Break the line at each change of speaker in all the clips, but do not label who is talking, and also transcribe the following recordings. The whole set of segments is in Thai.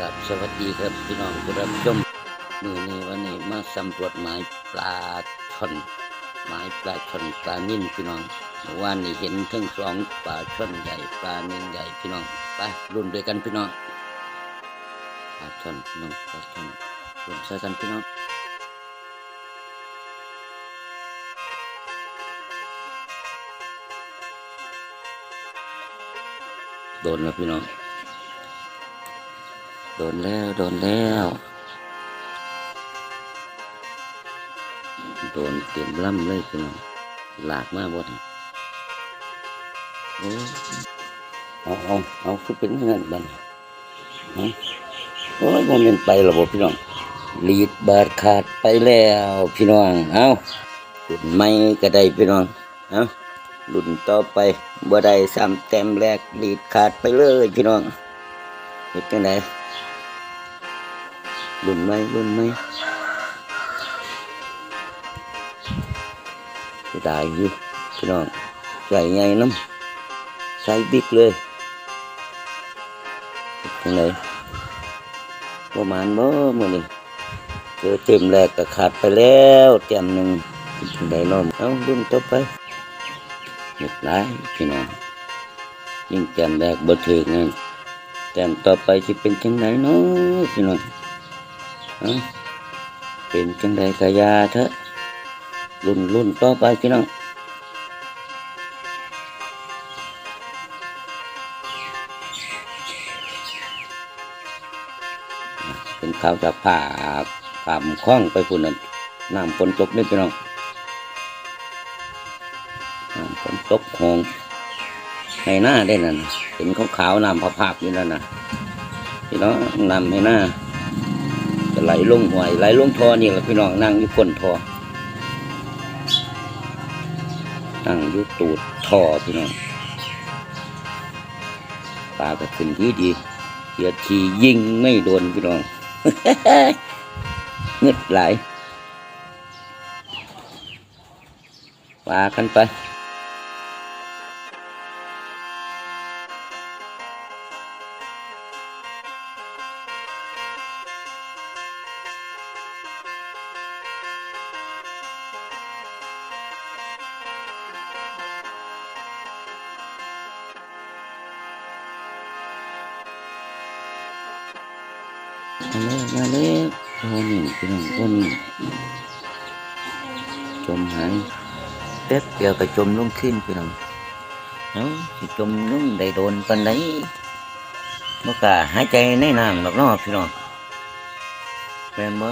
กับสวัสดีครับพี่น้องผู้รับชมมือนี้วันนี้มาสำรวจหมายปลาชนหมายปลาชนปลานิ่นพี่น้องเมื่อวานนี้เห็นทั้งสองปลาชนใหญ่ปลานิ่นใหญ่พี่น้องไปรุ่นด้วยกันพี่น้องปลาชนพี่น้องปลาชนรุ่นใส่กันพี่น้องโดนแล้วพี่น้อง โดนแล้ว โดนแล้ว โดนเต็มล่ำเลยพี่น้องหลากมากบ่เนี่ยโอ้เอาเอาเอาคือเป็นเงินบันฮะโอ้ยมันเป็นไปรอบ่พี่น้องลีดบาดขาดไปแล้วพี่น้องเอารุ่นไม่ก็ได้พี่น้องเอารุ่นต่อไปบ่ได้สามแต้มแรกลีดขาดไปเลยพี่น้องเฮ็ดจังได รุ่นไหมรุ่นไหมจะได้อยู่พี่น้องใส่ไงน้ำใส่บิ๊กเลยตรงไหนประมาณบ่มื่อนี้เจอเต็มแรกก็ขาดไปแล้วเต็มหนึ่งตรงไหนน้องเอ้ารุ่นต่อไปหมดหลายพี่น้องยิ่งแต้มแรกบ่ถึงไงแต้มต่อไปจะเป็นจังไหนเนาะพี่น้อง เป็นจังใดกะยาเถอะรุ่นรุ่นต่อไปพี่น้องเป็นข่าวจากผ่าขามคล้องไปพุ่นนั่นน้ำฝนตกนี่พี่น้องน้ำฝนตกหงในหน้าได้นั่นเห็นขาวๆน้ำผาบๆอยู่นั่นนะพี่น้องน้ำในหน้า ไหลลงหวยไหลลงทอนี่แหละพี่น้องนั่งอยู่ก้นทอนั่งอยู่ตูดทอพี่น้องปลาก็ขึ้นดีดีเสียทียิงไม่โดนพี่น้องเงึดไหลปลากันไป มาแล้วมาแล้วโอนี่พี่น้องโอนี่จมหายแป๊บเดียวก็จมลงขึ้นพี่น้องเอ้าจมลงได้โดนปันไหนบ่กล้าหายใจในน้ำหรอกเนาะพี่น้องแม่นบ่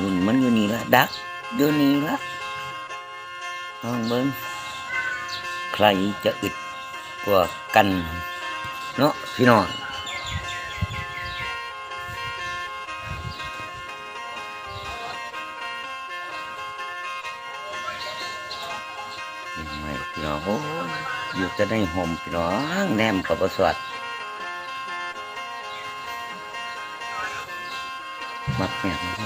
นุ่นมันอยู่นี่ละดักอยู่นี่ละน้องเบิ้งใครจะอึดกว่ากันเนาะพี่น้อง ไม่พี่น้องโอ้ยอยู่จะได้ห่มพี่น้องแนมกับประสวดมัดแม่มาห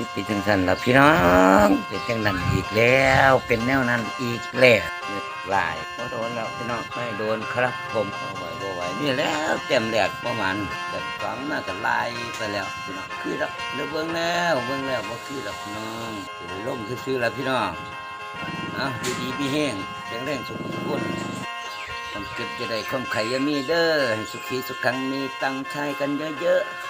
มดที่เป็นจังสันละพี่น้องเป็นจังนั้นอีกแล้ว เป็นแนวนั้นอีกแล้วเม็ดลายพอโดนแล้วพี่น้องไม่โดนครับผมเอาไว้บ่ไหวนี่แล้วเต็มแหลกประมาณแบบฝังมากันลายไปแล้วพี่น้องคือแล้วเลือกเบิ่งแล้วเบิ่งแล้วว่าคือแล้วพี่น้องล่มคือซื้อแล้วพี่น้องเอาดีดีพี่แห้งแข็งแรงสุขทุกคนความเก็บจะได้ความไข่ยามีเด้อให้สุขีสุขังมีตังใช้กันเยอะๆ